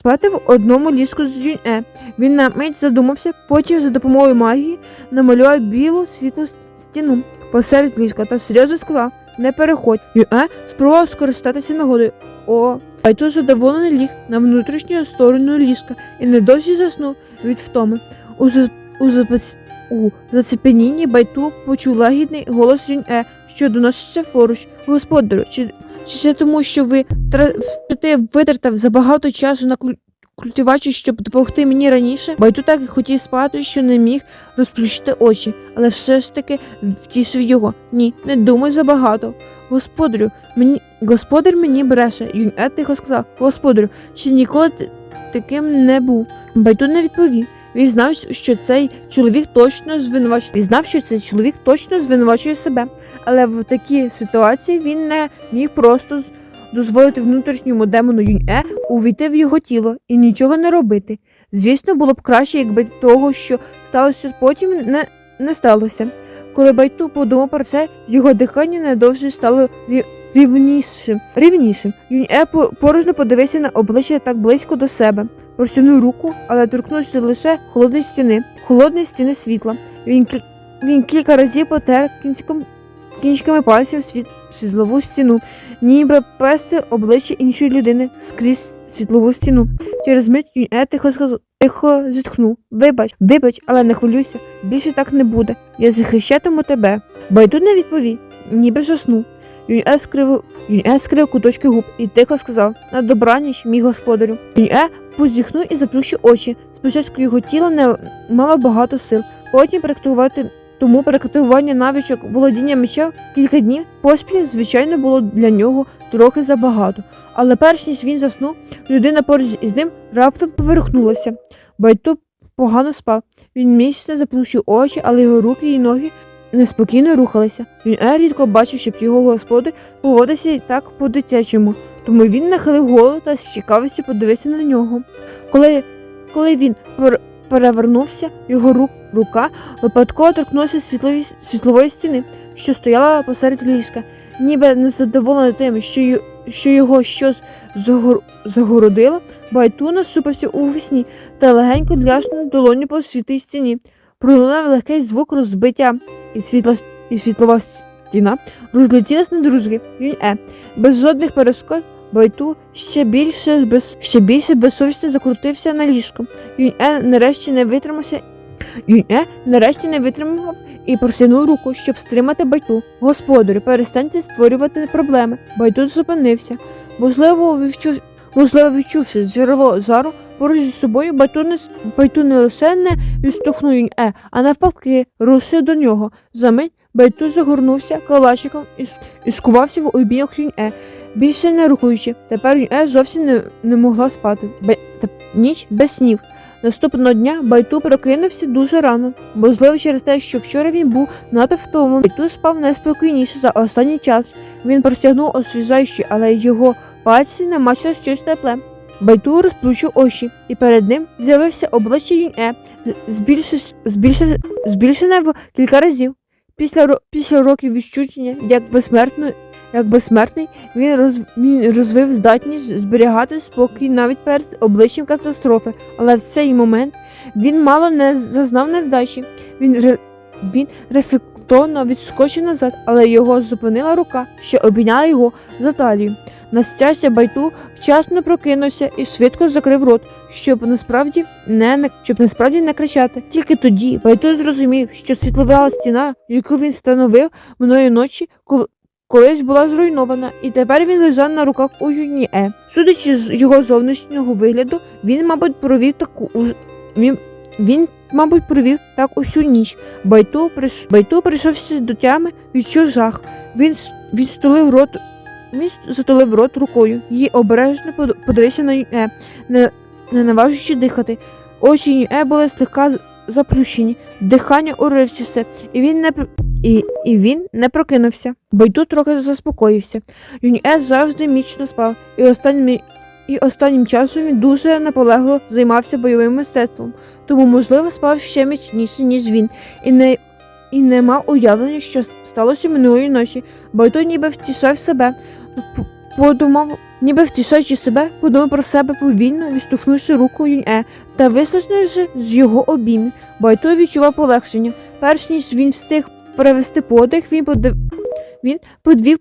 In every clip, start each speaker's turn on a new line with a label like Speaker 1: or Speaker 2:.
Speaker 1: спати в одному ліжку з Юнь-Е. Він на мить задумався, потім за допомогою магії намалював білу світлу стіну посеред ліжка та серйозно сказав не переходь. Юнь-Е спробував скористатися нагодою. О, Байту задоволений ліг на внутрішню сторону ліжка і недовзі заснув від втоми. У, за- у, запас- у зацепенінні Байту почув лагідний голос Юнь-Е, що доноситься поруч. Господарю, чи, чи це тому, що ви витратив забагато часу на куль- культивачі, щоб допомогти мені раніше? Байту так і хотів спати, що не міг розплющити очі, але все ж таки втішив його. Ні, не думай забагато. Господарю, мені господар мені бреше. Юнь-Е тихо сказав: Господарю, ще ніколи таким не був. Байту не відповів. Він знав, що цей чоловік точно звинувачує. Він знав, що цей чоловік точно звинувачує себе, але в такій ситуації він не міг просто дозволити внутрішньому демону Юнь-Е увійти в його тіло і нічого не робити. Звісно, було б краще, якби того, що сталося потім, не, не сталося. Коли Байту подумав про це, його дихання недовже стало рі- рівнішим. рівнішим. Юнь-Е по- порожньо подивився на обличчя так близько до себе, простягнув руку, але торкнувся лише холодної стіни, холодної стіни світла. Він, він кілька разів потер кінчиком, кінчиками пальців світ, світлову стіну, ніби пести обличчя іншої людини скрізь світлову стіну. Через мить Юнь-Е тихо сказав. Тихо зітхнув. Вибач, вибач, але не хвилюйся. Більше так не буде. Я захищатиму тебе. Байду не відповів, ніби заснув. Юнь-Е скривив, Юнь-Е скрив куточки губ і тихо сказав на добраніч, мій господарю. Юнь-Е позіхнув і заплющив очі. Спочатку його тіло не мало багато сил, потім практикувати. Тому практикування навичок володіння меча кілька днів поспіль, звичайно, було для нього трохи забагато. Але перш ніж він заснув, людина поруч із ним раптом поверхнулася. Байту погано спав. Він місяця заплющив очі, але його руки і ноги неспокійно рухалися. Він рідко бачив, щоб його господар поводився так по-дитячому, тому він нахилив голову та з цікавістю подивився на нього. Коли, коли він пер- перевернувся, його рук, рука випадково торкнулася світлові, світлової стіни, що стояла посеред ліжка, ніби незадоволена тим, що, що його щось загор, загородило, Байту насупився у вісні та легенько ляснув долоню по світлій стіні. Пролунав легкий звук розбиття, і, світла, і світлова стіна розлетілась на друзки. Він е, без жодних перешкод. Байту ще більше без ще більше безсовісно закрутився на ліжко. Юнь Е нарешті не витримався. Юнь Е нарешті не витримав і просягнув руку, щоб стримати байту. Господарю, перестаньте створювати проблеми. Байту зупинився. Можливо, відчув, можливо, відчувши джерело жару поруч зі собою, байту не, с- байту не Юнь Е, а навпаки, рушив до нього. За мить байту загорнувся калачиком і, і скувався в обіймах Юнь Е, більше не рухаючи. Тепер Юнь Е зовсім не, не могла спати. Бе, та, ніч без снів. Наступного дня Байту прокинувся дуже рано, можливо, через те, що вчора він був надто. Байту спав найспокійніше за останній час. Він простягнув освіжаючи, але його пальці намачили щось тепле. Байту розплющив очі, і перед ним з'явився обличчя Юнь-Е, збільшене в кілька разів. Після, після років відчудження, як безсмертно, як безсмертний, він, роз, він розвив здатність зберігати спокій навіть перед обличчям катастрофи. Але в цей момент він мало не зазнав невдачі. Він, він рефлектовно відскочив назад, але його зупинила рука, що обійняла його за талію. На щастя, Байту вчасно прокинувся і швидко закрив рот, щоб насправді не, щоб насправді не кричати. Тільки тоді Байту зрозумів, що світлова стіна, яку він встановив минулої ночі, коли колись була зруйнована, і тепер він лежав на руках у Юні Е. Судячи з його зовнішнього вигляду, він, мабуть, провів таку уж- він, він, мабуть, провів так усю ніч. Байту приш... Байту прийшовся до тями, відчув жах. Він с- відстулив рот. Він затулив рот рукою, її обережно под- подивився на Юнь-Е, не, не наважуючи дихати. Очі Юнь-Е були слегка заплющені, дихання уривчасе, і він не і, і він не прокинувся. Байду трохи заспокоївся. Юнь-Е завжди міцно спав, і останнім, і останнім часом він дуже наполегло займався бойовим мистецтвом, тому, можливо, спав ще міцніше, ніж він, і не, і не мав уявлення, що сталося минулої ночі. Байду ніби втішав себе, подумав, Ніби втішаючи себе, подумав про себе повільно, відштовхнувши руку Юнь-Е та вислизнувши з його обіймів. Байто відчував полегшення. Перш ніж він встиг перевести подих, він подив... він подвів.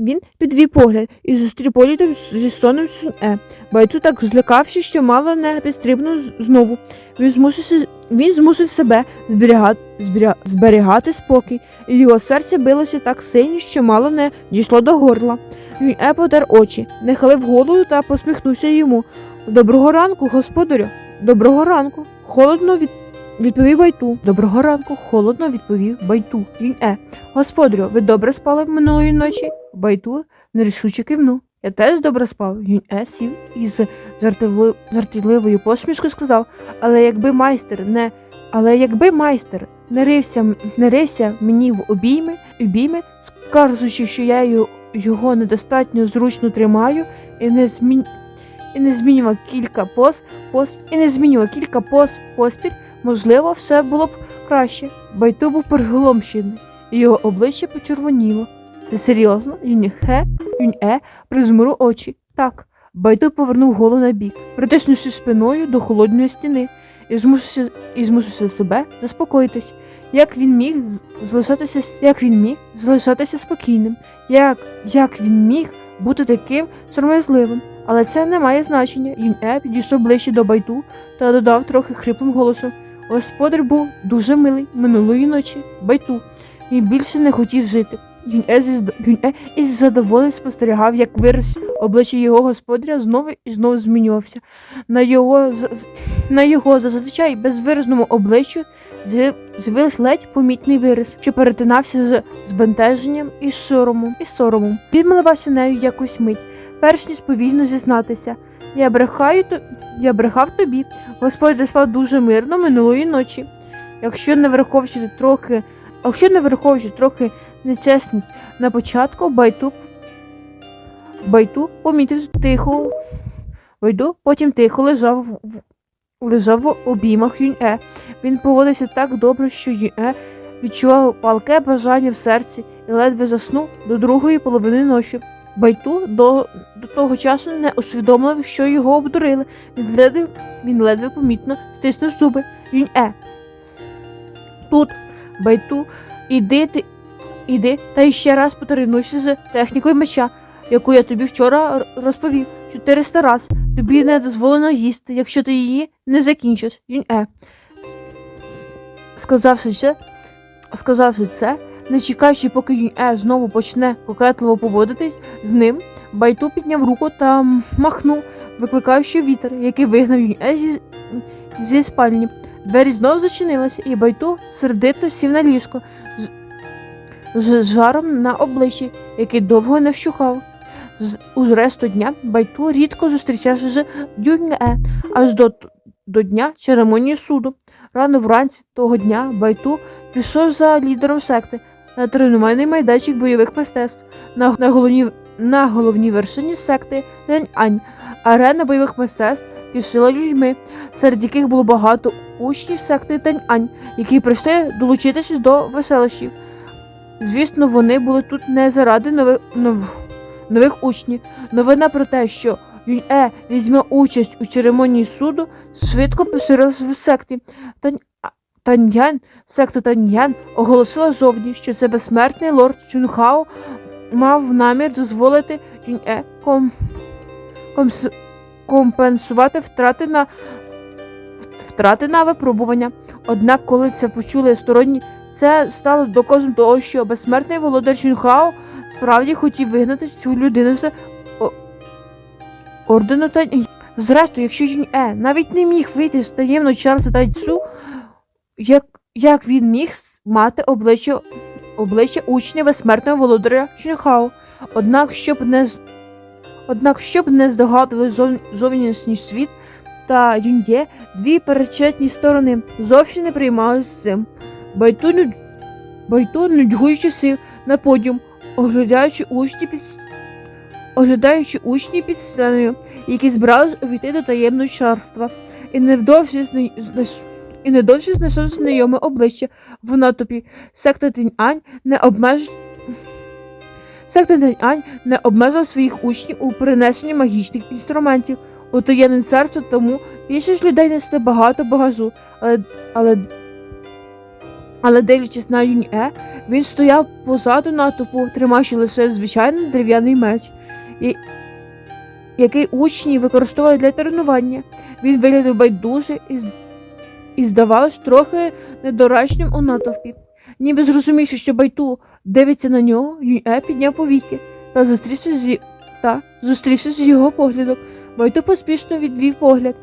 Speaker 1: Він підвів погляд і зустрів поглядом зі соном Сунь-Е. Байту так злякався, що мало не підстрибнув знову. Він змусив, він змусив себе зберігати, зберіга- зберігати спокій, і його серце билося так сильно, що мало не дійшло до горла. Він е потер очі, нахилив голову та посміхнувся йому. Доброго ранку, господарю. Доброго ранку. Холодно від... відповів Байту. Доброго ранку, холодно відповів Байту. Він е. Господарю, ви добре спали минулої ночі? Байту нерішуче кивнув. Я теж добре спав. Він е сів і з жартівливою посмішкою сказав, але якби майстер не. Але якби майстер не рився, не рився мені в обійми, обійми, скаржучи, що я його, його недостатньо зручно тримаю і не змін... і не змінював кілька поз, поз... і не змінював кілька поз поспіль, можливо, все було б краще. Байту був приголомшений, і його обличчя почервоніло. Ти серйозно? Юнь-хе, Юнь-е призмурив очі. Так. Байду повернув голову на бік, притиснувши спиною до холодної стіни, і змусився, і змусився себе заспокоїтись. Як він міг залишатися, як він міг залишатися спокійним, як, як він міг бути таким сором'язливим. Але це не має значення. Юнь-е підійшов ближче до Байду та додав трохи хриплим голосом. Господар був дуже милий минулої ночі. Байту. Він більше не хотів жити. Юнь-е зі із задоволенням спостерігав, як вираз обличчя його господаря знову і знову змінювався. На його, на його зазвичай безвиразному обличчю з'явився ледь помітний вираз, що перетинався з збентеженням і соромом. І соромом. Він милувався нею якусь мить, перш ніж повільно зізнатися. Я брехаю то я брехав тобі. Господь спав дуже мирно минулої ночі. Якщо не враховуючи трохи, якщо не враховуючи трохи нечесність на початку, байту Байту помітив тихо. Байду потім тихо лежав в, лежав в обіймах Юнь-Е. Він поводився так добре, що Юнь-Е відчував палке бажання в серці і ледве заснув до другої половини ночі. Байту до, до того часу не усвідомив, що його обдурили. Він ледве, він ледве помітно стиснув зуби. Юнь-Е. Тут Байту, іди ти, іди та іще раз потренуйся з технікою меча яку я тобі вчора розповів 400 раз. Тобі не дозволено їсти, якщо ти її не закінчиш. Він е. Сказавши це, сказавши це, не чекаючи, поки Юнь Е знову почне кокетливо поводитись з ним, Байту підняв руку та махнув, викликаючи вітер, який вигнав Юнь Е зі, зі спальні. Двері знову зачинилися, і Байту сердито сів на ліжко з, з жаром на обличчі, який довго не вщухав. З у решту дня Байту рідко зустрічався з Дюнье, аж до, до дня церемонії суду. Рано вранці того дня Байту пішов за лідером секти на тренувальний майданчик бойових мистецтв на, на, головній, на головній вершині секти Тянь-Ань. Арена бойових мистецтв кишила людьми, серед яких було багато учнів секти Тянь-Ань, які прийшли долучитися до веселощів. Звісно, вони були тут не заради нових, нов, нових учнів. Новина про те, що Юнь-Е візьме участь у церемонії суду, швидко поширилася в секті. Тань, Таньян, секта Таньян оголосила зовні, що це безсмертний лорд Чунхао мав намір дозволити Юнь-Е ком, комс- компенсувати втрати на втрати на випробування. Однак, коли це почули сторонні це стало доказом того, що безсмертний володар Чунхао справді хотів вигнати цю людину з ордену та зрештою, якщо Юнь Е навіть не міг вийти з таємного Чарльза Тайцу, як, як він міг мати обличчя, обличчя учня безсмертного володаря Чунхао. Однак, щоб не однак, щоб не здогадували зов... зовнішній світ та Юньє, дві перечетні сторони зовсім не приймалися з цим. Байту, нюд... Байту нудьгуючи сів на подіум, оглядаючи учні під оглядаючи учні під сценою, які збирались увійти до таємного чарства, і невдовзі зна... знайш... і недовзі знайшов знайоме обличчя в натопі. Секта Тінь-Ань не обмеж... Секта Тань-Ань не обмежила своїх учнів у перенесенні магічних інструментів. У таємне серце, тому більшість людей несли багато багажу, але, але, але дивлячись на Юнь-Е, він стояв позаду натовпу, тримаючи лише звичайний дерев'яний меч, який учні використовували для тренування. Він виглядав байдуже і, і здавалось трохи недоречним у натовпі. Ніби зрозумівши, що Байту дивиться на нього, Юнь-Е підняв повіки та зустрівся з, та, зустрівся з його поглядом. Байту поспішно відвів погляд.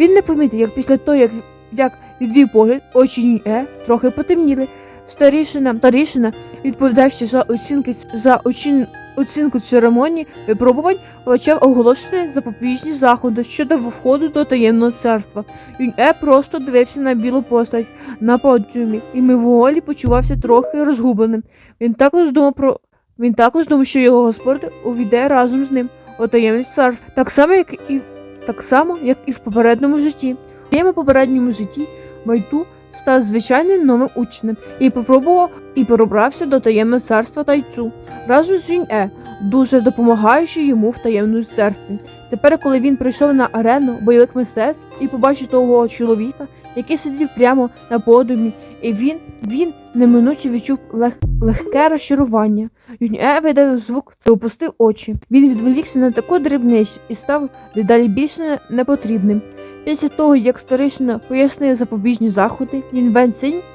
Speaker 1: Він не помітив, як після того, як, як відвів погляд, очі Юнь-Е трохи потемніли. Старішина, старішина, відповідаючи за оцінки за очин, оцінку церемонії випробувань, почав оголошувати запобіжні заходи щодо входу до таємного царства. Юнь-Е просто дивився на білу постать на подіумі і мимоволі почувався трохи розгубленим. Він також думав про він також думав, що його господар увійде разом з ним у таємне царство, так само, як і так само, як і в попередньому житті. В своєму попередньому житті Байту став звичайним новим учнем і попробував і пробрався до таємного царства тайцу разом з Юнь-Е, дуже допомагаючи йому в таємному царстві. Тепер, коли він прийшов на арену бойових мистецтв і побачив того чоловіка, який сидів прямо на подумі, і він, він неминуче відчув лег, легке розчарування. Юнь-Е видав звук та опустив очі. Він відволікся на таку дрібницю і став дедалі більше непотрібним. Після того, як старишина пояснив запобіжні заходи, Лін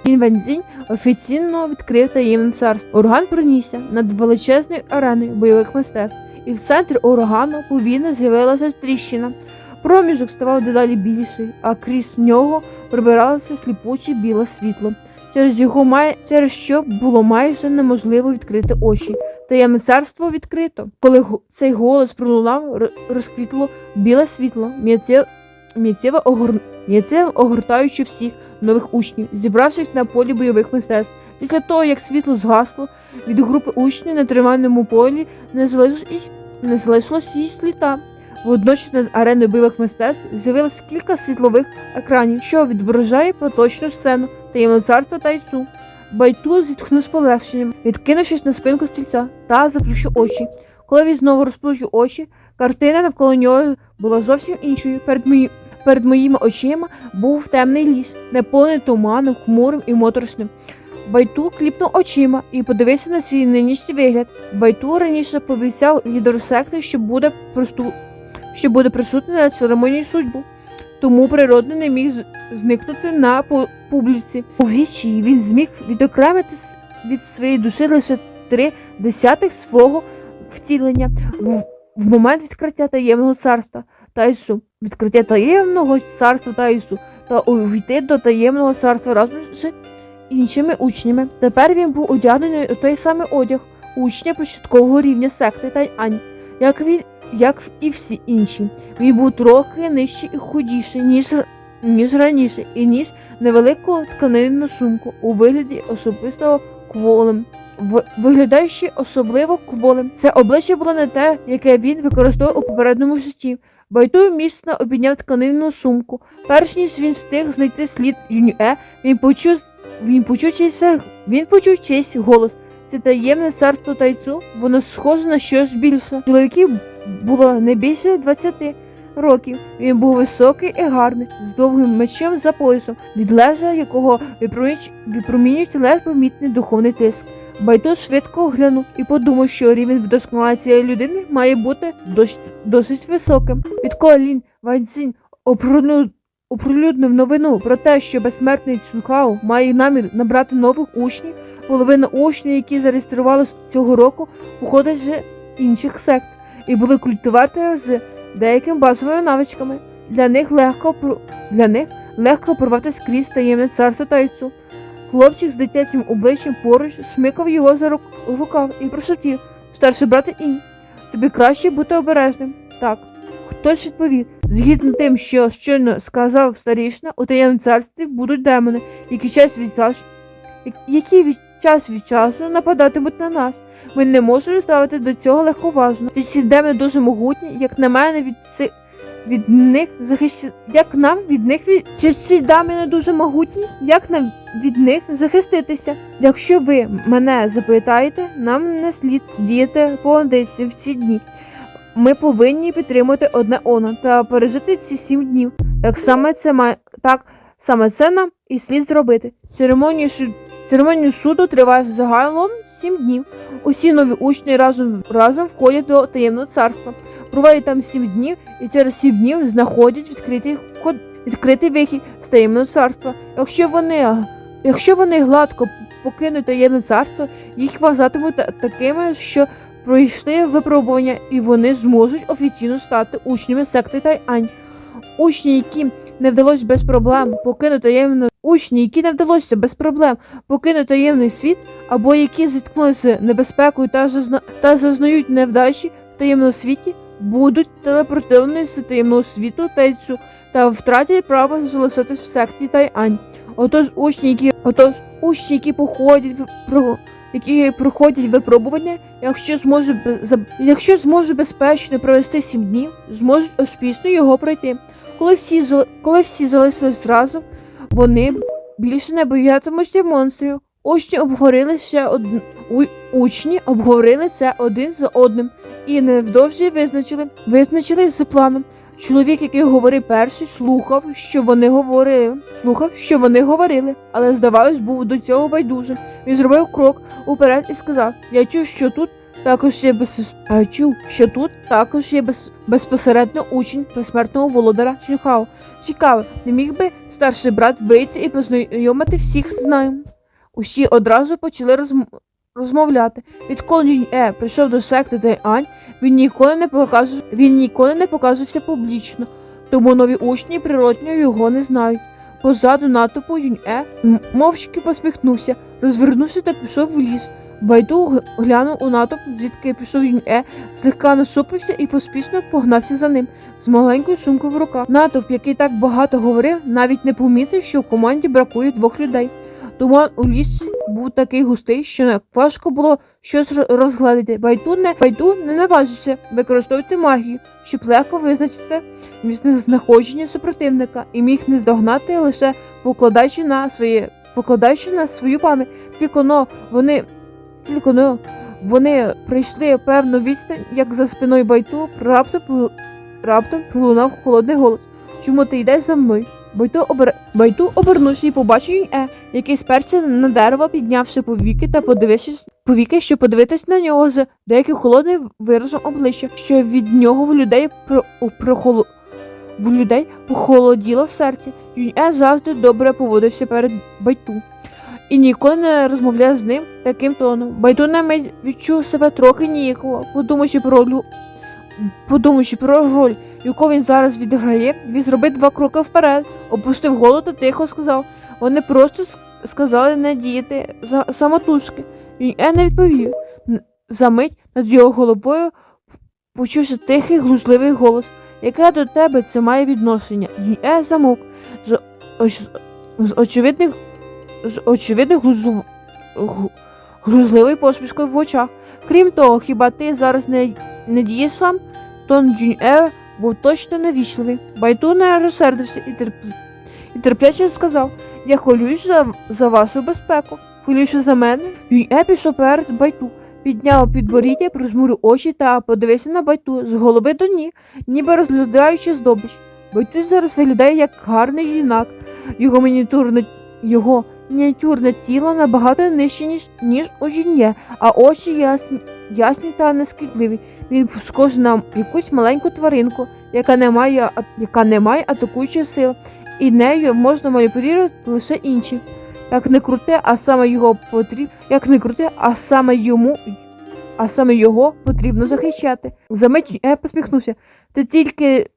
Speaker 1: Венцінь, офіційно відкрив таємне царство. Ураган пронісся над величезною ареною бойових мистецтв, і в центрі урагану повільно з'явилася тріщина. Проміжок ставав дедалі більший, а крізь нього прибиралося сліпуче біле світло, через його май... через що було майже неможливо відкрити очі. Таємне царство відкрито. Коли цей голос пролунав, розквітло біле світло, м'яттєво м'яттєво огор... огортаючи всіх нових учнів, зібравшись на полі бойових мистецтв. Після того, як світло згасло, від групи учнів на тримальному полі не залишилось, не залишилось її сліда. Водночас над ареною бойових мистецтв з'явилось кілька світлових екранів, що відображає поточну сцену таємного царства Тайцу. Байту зітхнув з полегшенням, відкинувшись на спинку стільця та заплющив очі. Коли він знову розплющив очі, картина навколо нього була зовсім іншою. Перед. Перед моїми очима був темний ліс, неповний туманом, хмурим і моторошним. Байту кліпнув очима і подивився на свій нинішній вигляд. Байту раніше пообіцяв лідеру секти, що буде просту... що буде присутній на церемонії судьбу. Тому природно не міг зникнути на пу- публіці. У вічі він зміг відокремити від своєї душі лише три десятих свого втілення в, в момент відкриття таємного царства Тайсу, відкриття таємного царства Тайсу та увійти до таємного царства разом з іншими учнями. Тепер він був одягнений у той самий одяг учня початкового рівня секти Тайань, як він, як і всі інші. Він був трохи нижчий і худіший, ніж, ніж раніше, і ніс невелику тканинну сумку у вигляді особистого кволем. Виглядаючи особливо кволем. Це обличчя було не те, яке він використовував у попередньому житті. Байту міцно обійняв тканинну сумку. Перш ніж він встиг знайти слід Юнюе, він почув він почув чийсь, він почув чийсь голос. Це таємне царство тайцу, воно схоже на щось більше. Чоловіків було не більше 20 років. Він був високий і гарний, з довгим мечем за поясом, від лежа якого випромінюється ледь помітний духовний тиск. Байдо швидко оглянув і подумав, що рівень вдосконалення цієї людини має бути досить, досить високим. Відколи Лін Ванцінь оприлюднив новину про те, що безсмертний Цунхао має намір набрати нових учнів, половина учнів, які зареєструвалися цього року, походить з інших сект і були культиваторами з деякими базовими навичками. Для них легко для них легко порвати скрізь таємне царство тайцу. Хлопчик з дитячим обличчям поруч смикав його за рук, рукав і прошутів. Старший брат Інь, тобі краще бути обережним. Так. Хтось відповів, згідно тим, що щойно сказав старішина, у таємному царстві будуть демони, які час від часу, які від час від часу нападатимуть на нас. Ми не можемо ставити до цього легковажно. Ці всі демони дуже могутні, як на мене, від ци... від них захищ... як нам від них від... Чи ці демони дуже могутні? Як нам від них захиститися. Якщо ви мене запитаєте, нам не слід діяти поодинці в ці дні. Ми повинні підтримувати одне одне та пережити ці сім днів. Так саме це має так саме це нам і слід зробити. Церемонія шу- церемонія суду триває загалом сім днів. Усі нові учні разом разом входять до таємного царства. Проводять там сім днів і через сім днів знаходять відкритий вход, відкритий вихід з таємного царства. Якщо вони, якщо вони гладко покинуть таємне царство, їх вважатимуть такими, що пройшли випробування, і вони зможуть офіційно стати учнями секти Тайань. Учні, які не вдалося без проблем покинути таємну учні, які не вдалося без проблем покинути таємний світ, або які зіткнулися небезпекою та, зазна... та зазнають невдачі в таємному світі, будуть телепортовані з таємного світу тайцю та втратять право залишитись в секті Тайань. Отож, учні, які отож, учні, які походять в які проходять випробування, якщо зможуть без- якщо зможуть безпечно провести сім днів, зможуть успішно його пройти. Коли всі коли всі залишились разом, вони більше не боятимуться монстрів. Учні обговорили ще од... учні обговорили це один за одним і невдовзі визначили визначили з планом. Чоловік, який говорив перший, слухав, що вони говорили, слухав, що вони говорили, але здавалось, був до цього байдужим. Він зробив крок уперед і сказав: Я чув, що тут також є без... а, чув, що тут також є без... безпосередньо учень безсмертного володаря Чінхао. Цікаво, не міг би старший брат вийти і познайомити всіх з ним. Усі одразу почали розм... розмовляти. Відколи Е прийшов до секти Тайань, він ніколи не показував, він ніколи не показувався публічно, тому нові учні природньо його не знають. Позаду натовпу Юнь Е мовчки посміхнувся, розвернувся та пішов в ліс. Байду глянув у натовп, звідки пішов Юнь Е, злегка насупився і поспішно погнався за ним з маленькою сумкою в руках. Натовп, який так багато говорив, навіть не помітив, що в команді бракує двох людей. Туман у лісі був такий густий, що важко було щось роз- розгладити. Байду не байду не наважився використовувати магію, щоб легко визначити місце знаходження супротивника і міг не здогнати лише покладаючи на своє покладаючи на свою пам'ять. Тільки вони тільки но вони прийшли певну відстань, як за спиною байту, раптом раптом пролунав холодний голос. Чому ти йдеш за мною? Байту, обер... Байту обернувся і побачив Е, який сперся на дерево, піднявши повіки та подивившись повіки, щоб подивитись на нього з деяким холодним виразом обличчя, що від нього в людей про... прохоло... в людей похолоділо в серці. Юнь Е завжди добре поводився перед Байту. І ніколи не розмовляв з ним таким тоном. Байду на мить відчув себе трохи ніяково, подумавши про. Подумавши про роль, яку він зараз відіграє, він зробив два кроки вперед, опустив голову та тихо сказав. Вони просто сказали не діяти за самотужки. І Е не відповів. За мить над його головою почувся тихий глузливий голос. Яке до тебе це має відношення? І Е замовк з, оч- з очевидних з очевидно глузу... гу- глузливою посмішкою в очах. Крім того, хіба ти зараз не, сам? Тон Юнь-Е був точно невічливий. Байду не розсердився і, терп... і терпляче сказав: Я хвилююсь за, за вашу безпеку. Хвилююся за мене. Юнь-Е пішов перед Байту, підняв підборіддя, прозмурив очі та подивився на Байту з голови до ніг, ніби розглядаючи здобич. Байту зараз виглядає як гарний юнак. Його мініатюрне його мініатюрне тіло набагато нижче, ніж, ніж у жін'є, а очі ясні, ясні та нескідливі. Він схожий на якусь маленьку тваринку, яка не має, яка не має атакуючої сили, і нею можна маніпулювати лише інші. Як не крути, а саме його потрібно, як не крути, а саме йому, а саме його потрібно захищати. Замить я посміхнувся. Ти тільки,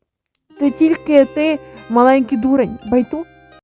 Speaker 1: ти тільки ти, маленький дурень, байту,